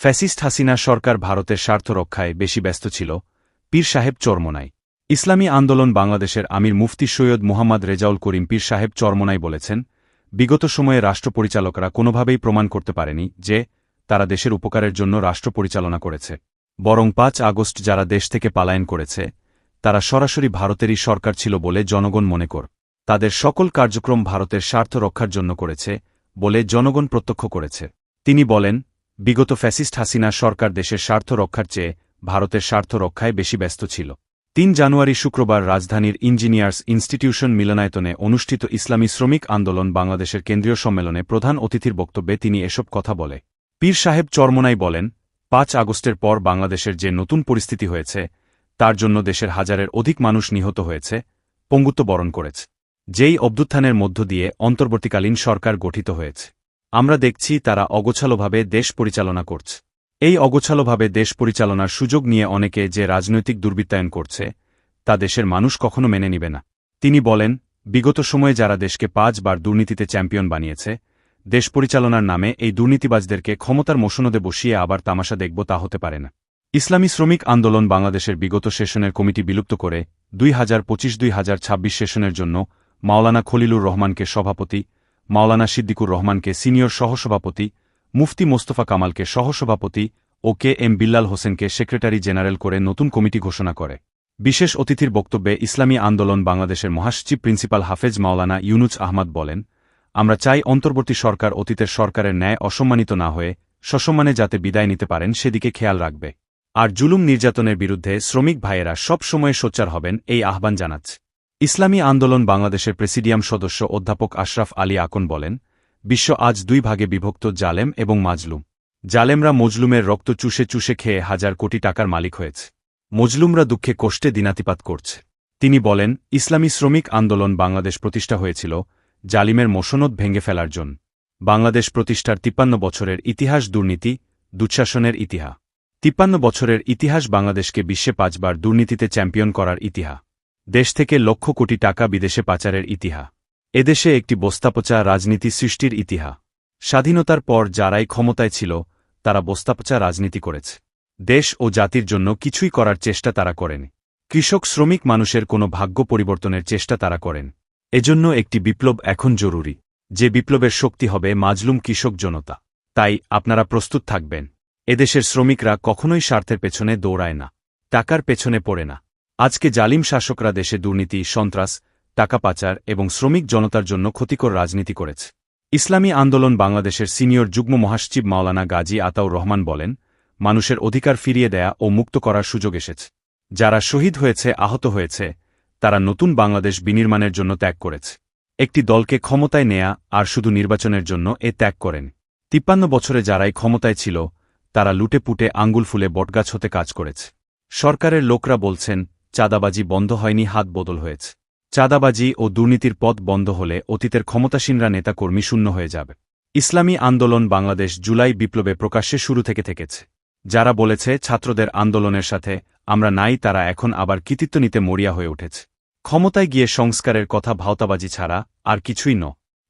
Fascist Hasina সরকার ভারতের স্বার্থ রক্ষায় বেশি ব্যস্ত ছিল, পীর সাহেব চরমনাই। ইসলামী আন্দোলন বাংলাদেশের আমির মুফতি সৈয়দ মুহাম্মদ রেজাউল করিম পীর সাহেব চরমনাই বলেছেন, বিগত সময়ে রাষ্ট্র পরিচালকরা কোনোভাবেই প্রমাণ করতে পারেনি যে, তারা দেশের উপকারের জন্য রাষ্ট্র পরিচালনা করেছে। বরং পাঁচ আগস্ট যারা দেশ থেকে পালায়ন করেছে, তারা সরাসরি ভারতেরই সরকার ছিল বলে জনগণ মনে কর। তাদের সকল কার্যক্রম ভারতের স্বার্থ রক্ষার জন্য করেছে বলে জনগণ প্রত্যক্ষ করেছে। তিনি বলেন বিগত ফ্যাসিস্ট হাসিনা সরকার দেশের স্বার্থ রক্ষার চেয়ে ভারতের স্বার্থ রক্ষায় বেশি ব্যস্ত ছিল। তিন জানুয়ারি শুক্রবার রাজধানীর ইঞ্জিনিয়ার্স ইনস্টিটিউশন মিলনায়তনে অনুষ্ঠিত ইসলামী শ্রমিক আন্দোলন বাংলাদেশের কেন্দ্রীয় সম্মেলনে প্রধান অতিথির বক্তব্যে তিনি এসব কথা বলে। পীর সাহেব চরমনাই বলেন, পাঁচ আগস্টের পর বাংলাদেশের যে নতুন পরিস্থিতি হয়েছে, তার জন্য দেশের হাজারের অধিক মানুষ নিহত হয়েছে, পঙ্গুত্ব বরণ করেছে। যেই অভ্যুত্থানের মধ্য দিয়ে অন্তর্বর্তীকালীন সরকার গঠিত হয়েছে। আমরা দেখছি তারা অগোছালোভাবে দেশ পরিচালনা করছে। এই অগোছালোভাবে দেশ পরিচালনার সুযোগ নিয়ে অনেকে যে রাজনৈতিক দুর্বৃত্তায়ন করছে, তা দেশের মানুষ কখনো মেনে নিবে না। তিনি বলেন, বিগত সময়ে যারা দেশকে পাঁচবার দুর্নীতিতে চ্যাম্পিয়ন বানিয়েছে, দেশ পরিচালনার নামে এই দুর্নীতিবাজদেরকে ক্ষমতার মোশনদে বসিয়ে আবার তামাশা দেখব তা হতে পারে না। ইসলামী শ্রমিক আন্দোলন বাংলাদেশের বিগত সেশনের কমিটি বিলুপ্ত করে দুই হাজার পঁচিশ দুই হাজার ছাব্বিশ সেশনের জন্য মাওলানা খলিলুর রহমানকে সভাপতি মাওলানা সিদ্দিকুর রহমানকে সিনিয়র সহসভাপতি, মুফতি মোস্তফা কামালকে সহসভাপতি ও কে এম বিল্লাল হোসেনকে সেক্রেটারি জেনারেল করে নতুন কমিটি ঘোষণা করে। বিশেষ অতিথির বক্তব্যে ইসলামী আন্দোলন বাংলাদেশের মহাসচিব প্রিন্সিপাল হাফেজ মাওলানা ইউনুজ আহমদ বলেন, আমরা চাই অন্তর্বর্তী সরকার অতীতের সরকারের ন্যায় অসম্মানিত না হয়ে সসম্মানে যাতে বিদায় নিতে পারেন সেদিকে খেয়াল রাখবে। আর জুলুম নির্যাতনের বিরুদ্ধে শ্রমিক ভাইয়েরা সব সময়ে সোচ্চার হবেন এই আহ্বান জানাচ্ছে। ইসলামী আন্দোলন বাংলাদেশের প্রেসিডিয়াম সদস্য অধ্যাপক আশরাফ আলী আকন বলেন, বিশ্ব আজ দুই ভাগে বিভক্ত জালেম এবং মাজলুম। জালেমরা মজলুমের রক্ত চুষে চুষে খেয়ে হাজার কোটি টাকার মালিক হয়েছে। মজলুমরা দুঃখে কষ্টে দিনাতিপাত করছে। তিনি বলেন, ইসলামী শ্রমিক আন্দোলন বাংলাদেশ প্রতিষ্ঠা হয়েছিল জালিমের মোশনদ ভেঙে ফেলার জন্য। বাংলাদেশ প্রতিষ্ঠার তিপ্পান্ন বছরের ইতিহাস দুর্নীতি, দুঃশাসনের ইতিহা। তিপ্পান্ন বছরের ইতিহাস বাংলাদেশকে বিশ্বে পাঁচবার দুর্নীতিতে চ্যাম্পিয়ন করার ইতিহা। দেশ থেকে লক্ষ কোটি টাকা বিদেশে পাচারের ইতিহা। এদেশে একটি বস্তাপচা রাজনীতি সৃষ্টির ইতিহা। স্বাধীনতার পর যারাই ক্ষমতায় ছিল, তারা বস্তাপচা রাজনীতি করেছে। দেশ ও জাতির জন্য কিছুই করার চেষ্টা তারা করেন। কৃষক, শ্রমিক মানুষের কোনো ভাগ্য পরিবর্তনের চেষ্টা তারা করেন। এজন্য একটি বিপ্লব এখন জরুরি। যে বিপ্লবের শক্তি হবে মাজলুম কৃষক জনতা। তাই আপনারা প্রস্তুত থাকবেন। এদেশের শ্রমিকরা কখনোই স্বার্থের পেছনে দৌড়ায় না। টাকার পেছনে পড়ে না। আজকে জালিম শাসকরা দেশে দুর্নীতি, সন্ত্রাস, টাকা পাচার এবং শ্রমিক জনতার জন্য ক্ষতিকর রাজনীতি করেছে। ইসলামী আন্দোলন বাংলাদেশের সিনিয়র যুগ্ম মহাসচিব মাওলানা গাজী আতাউর রহমান বলেন, মানুষের অধিকার ফিরিয়ে দেয়া ও মুক্ত করার সুযোগ এসেছে। যারা শহীদ হয়েছে, আহত হয়েছে, তারা নতুন বাংলাদেশ বিনির্মাণের জন্য ত্যাগ করেছে। একটি দলকে ক্ষমতায় নেয়া আর শুধু নির্বাচনের জন্য এ ত্যাগ করেন। তিপ্পান্ন বছরে যারাই ক্ষমতায় ছিল, তারা লুটে পুটে আঙ্গুল ফুলে বটগাছ হতে কাজ করেছে। সরকারের লোকরা বলছেন চাঁদাবাজি বন্ধ হয়নি, হাত বদল হয়েছে। চাঁদাবাজি ও দুর্নীতির পথ বন্ধ হলে অতীতের ক্ষমতাসীনরা নেতাকর্মী শূন্য হয়ে যাবে। ইসলামী আন্দোলন বাংলাদেশ জুলাই বিপ্লবে প্রকাশ্যে শুরু থেকে থেকেছে। যারা বলেছে, ছাত্রদের আন্দোলনের সাথে আমরা নাই, তারা এখন আবার কৃতিত্ব নিতে মরিয়া হয়ে উঠেছে। ক্ষমতায় গিয়ে সংস্কারের কথা ভাওতাবাজি ছাড়া আর কিছুই ন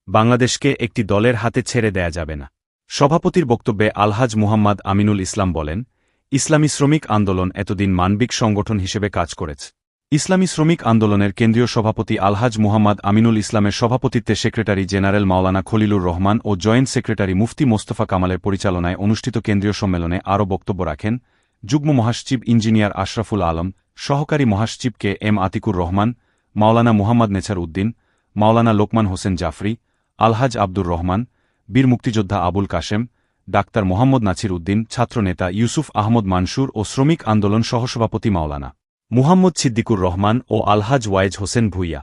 বাংলাদেশকে একটি দলের হাতে ছেড়ে দেয়া যাবে না। সভাপতির বক্তব্যে আলহাজ মুহাম্মদ আমিনুল ইসলাম বলেন ইসলামী শ্রমিক আন্দোলন এতদিন মানবিক সংগঠন হিসেবে কাজ করেছে। ইসলামী শ্রমিক আন্দোলনের কেন্দ্রীয় সভাপতি আলহাজ মুহাম্মদ আমিনুল ইসলামের সভাপতিত্বে সেক্রেটারি জেনারেল মাওলানা খলিলুর রহমান ও জয়েন্ট সেক্রেটারি মুফতি মোস্তফা কামালের পরিচালনায় অনুষ্ঠিত কেন্দ্রীয় সম্মেলনে আরও বক্তব্য রাখেন যুগ্ম মহাসচিব ইঞ্জিনিয়ার আশরাফুল আলম, সহকারী মহাসচিব কে এম আতিকুর রহমান, মাওলানা মুহাম্মদ নেছার উদ্দিন, মাওলানা লোকমান হোসেন জাফরি, আলহাজ আব্দুর রহমান, বীর মুক্তিযোদ্ধা আবুল কাশেম ডাক্তার মোহাম্মদ নাছির উদ্দিন, ছাত্রনেতা ইউসুফ আহমদ মানসুর ও শ্রমিক আন্দোলন সহসভাপতি মাওলানা মুহাম্মদ সিদ্দিকুর রহমান ও আলহাজ ওয়াইজ হোসেন ভুইয়া।